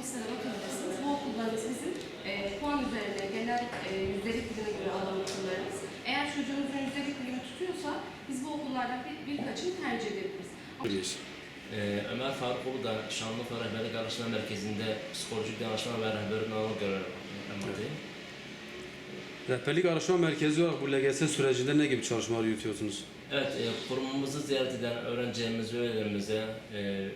listede bakabilirsiniz. Bu okullarımız bizim e, puan üzerine, genel e, yüzdelik dilime göre alan okullarımız. Eğer çocuğunuzun yüzdelik dilimi tutuyorsa biz bu okullardan bir, birkaçını tercih edebiliriz. Ee, Ömer Farukoğlu da Şanlıurfa Rehberlik Araştırma Merkezi'nde psikolojik danışma ve rehberlik alanına göre yapmaktayım. Rehberlik Araştırma Merkezi olarak bu LGS sürecinde ne gibi çalışmalar yürütüyorsunuz? Evet, e, kurumumuzu ziyaret eden öğrencilerimiz ve üyelerimize e,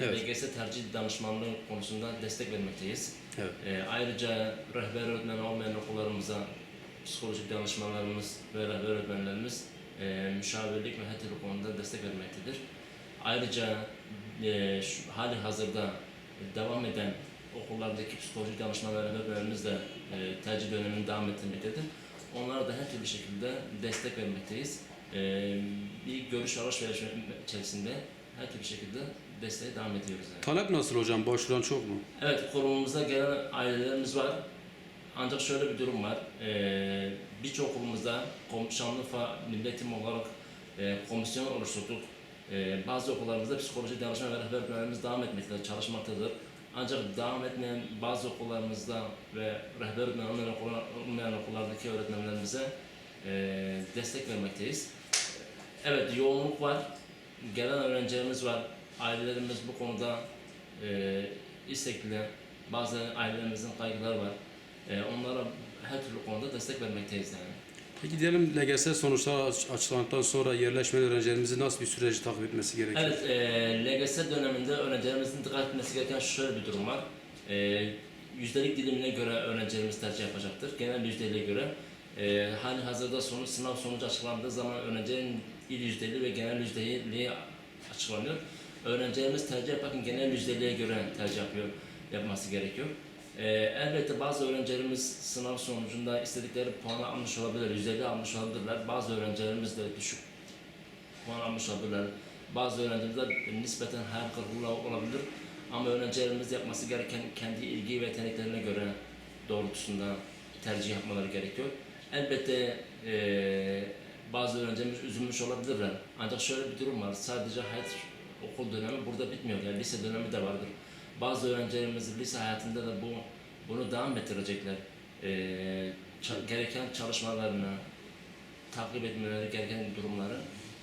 Evet. LGS tercih danışmanlığı konusunda destek vermekteyiz. Evet. E, ayrıca rehber öğretmen olmayan okullarımıza psikolojik danışmanlarımız ve rehber öğretmenlerimiz e, müşavirlik ve her türlü konuda destek vermektedir. Ayrıca e, şu, hali hazırda devam eden okullardaki psikolojik danışman ve rehber öğretmenlerimiz de e, tercih dönemini devam ettirmektedir. Onlara da her türlü şekilde destek vermekteyiz. E, bir görüş alışverişi içerisinde her türlü şekilde desteğe devam ediyoruz. Yani. Talep nasıl hocam? Başvuran çok mu? Evet, kurumumuza gelen ailelerimiz var. Ancak şöyle bir durum var. Ee, Birçok okulumuzda kom- Şanlıurfa Milli Eğitim olarak e, komisyon oluşturduk. Ee, bazı okullarımızda psikoloji danışma ve rehber öğretmenlerimiz devam etmektedir, çalışmaktadır. Ancak devam etmeyen bazı okullarımızda ve rehber öğretmen olmayan, okullar, olmayan okullardaki öğretmenlerimize e, destek vermekteyiz. Evet, yoğunluk var. Gelen öğrencilerimiz var. Ailelerimiz bu konuda e, istekli. Bazı ailelerimizin kaygıları var. E, onlara her türlü konuda destek vermekteyiz yani. Peki diyelim LGS sonuçları aç- açıklandıktan sonra yerleşmeli öğrencilerimizin nasıl bir süreci takip etmesi gerekiyor? Evet, e, LGS döneminde öğrencilerimizin dikkat etmesi gereken şöyle bir durum var. E, yüzdelik dilimine göre öğrencilerimiz tercih yapacaktır. Genel yüzdeliğe göre. E, hali hazırda sonuç, sınav sonucu açıklandığı zaman öğrencinin il yüzdeliği ve genel yüzdeliği açıklanıyor. Öğrencilerimiz tercih yaparken genel yüzdeliğe göre tercih yapıyor, yapması gerekiyor. E, elbette bazı öğrencilerimiz sınav sonucunda istedikleri puanı almış olabilir, yüzdeliği almış olabilirler. Bazı öğrencilerimiz de düşük puan almış olabilirler. Bazı öğrenciler nispeten hayal kırıklığı olabilir. Ama öğrencilerimiz yapması gereken kendi ilgi ve yeteneklerine göre doğrultusunda tercih yapmaları gerekiyor. Elbette eee, bazı öğrencilerimiz üzülmüş olabilirler. Ancak şöyle bir durum var. Sadece hayat okul dönemi burada bitmiyor. Yani lise dönemi de vardır. Bazı öğrencilerimiz lise hayatında da bu bunu devam ettirecekler. Ça- gereken çalışmalarını, takip etmeleri gereken durumları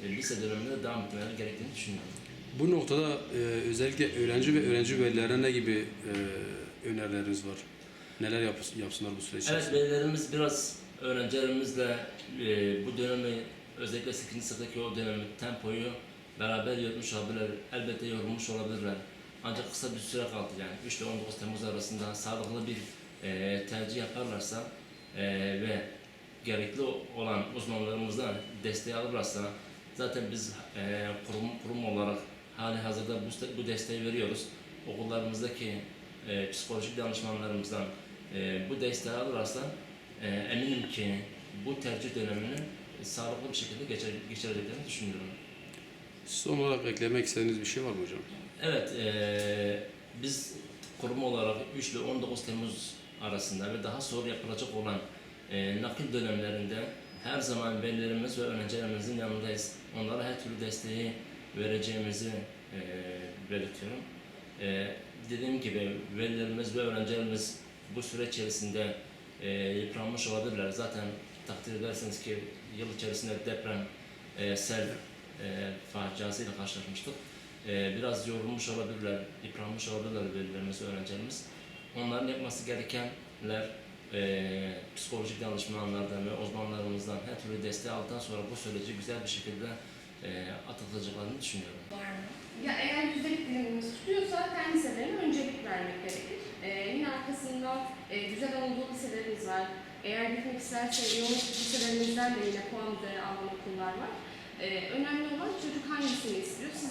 e, lise döneminde devam etmeleri gerektiğini düşünüyorum. Bu noktada e, özellikle öğrenci ve öğrenci velilerine ne gibi e, önerileriniz var? Neler yap- yapsınlar bu süreç Evet, velilerimiz biraz öğrencilerimizle e, bu dönemi, özellikle 8. sınıftaki o dönemi, tempoyu beraber yürütmüş olabilirler. Elbette yorulmuş olabilirler. Ancak kısa bir süre kaldı yani. 3 ile 19 Temmuz arasında sağlıklı bir e, tercih yaparlarsa e, ve gerekli olan uzmanlarımızdan desteği alırlarsa zaten biz e, kurum, kurum olarak hali hazırda bu, bu desteği veriyoruz. Okullarımızdaki e, psikolojik danışmanlarımızdan e, bu desteği alırlarsa e, eminim ki bu tercih dönemini sağlıklı bir şekilde geçer, geçireceklerini düşünüyorum. Son olarak eklemek istediğiniz bir şey var mı hocam? Evet, e, biz kurum olarak 3 ile 19 Temmuz arasında ve daha sonra yapılacak olan e, nakil dönemlerinde her zaman velilerimiz ve öğrencilerimizin yanındayız. Onlara her türlü desteği vereceğimizi e, belirtiyorum. E, dediğim gibi velilerimiz ve öğrencilerimiz bu süreç içerisinde e, yıpranmış olabilirler. Zaten takdir edersiniz ki yıl içerisinde deprem, e, sel e, faciasıyla karşılaşmıştık. E, biraz yorulmuş olabilirler, yıpranmış olabilirler velilerimiz, öğrencilerimiz. Onların yapması gerekenler e, psikolojik danışmanlardan ve uzmanlarımızdan her türlü desteği aldıktan sonra bu süreci güzel bir şekilde e, atlatacaklarını düşünüyorum. Var mı? Ya eğer yüzdelik dilimimiz tutuyorsa fen liselerine öncelik vermek gerekir. Ee, yine arkasından e, güzel Anadolu liselerimiz var. Eğer gitmek isterse yoğun liselerimizden de yine puan üzerine alan okullar var. Ee, önemli olan çocuk hangisini istiyor? Siz